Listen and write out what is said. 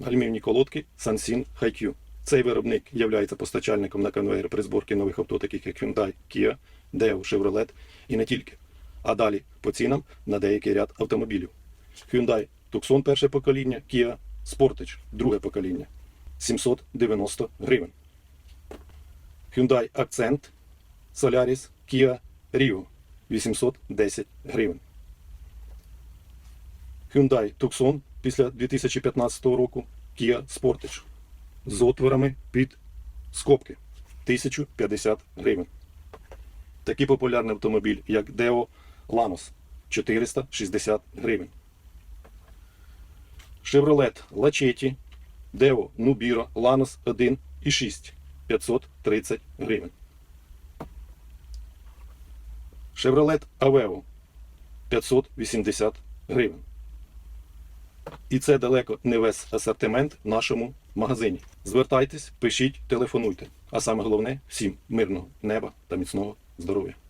гальмівні колодки Sansin HiQ. Цей виробник є постачальником на конвейер при зборці нових авто, таких як Hyundai, Kia, Deo, Chevrolet і не тільки. А далі по цінам на деякий ряд автомобілів. Hyundai Tucson перше покоління, Kia Sportage друге покоління 790 гривень. Hyundai Accent Solaris Kia Rio 810 гривень. Hyundai Tucson після 2015 року Kia Sportage з отворами під скобки 1050 гривень. Такий популярний автомобіль, як Deo Lanos 460 гривень. Chevrolet Lachetti Deo Nubiro Lanos 1 і 6 530 гривень. Chevrolet Aveo 580 гривень. І це далеко не весь асортимент в нашому магазині. Звертайтесь, пишіть, телефонуйте. А саме головне всім мирного неба та міцного здоров'я.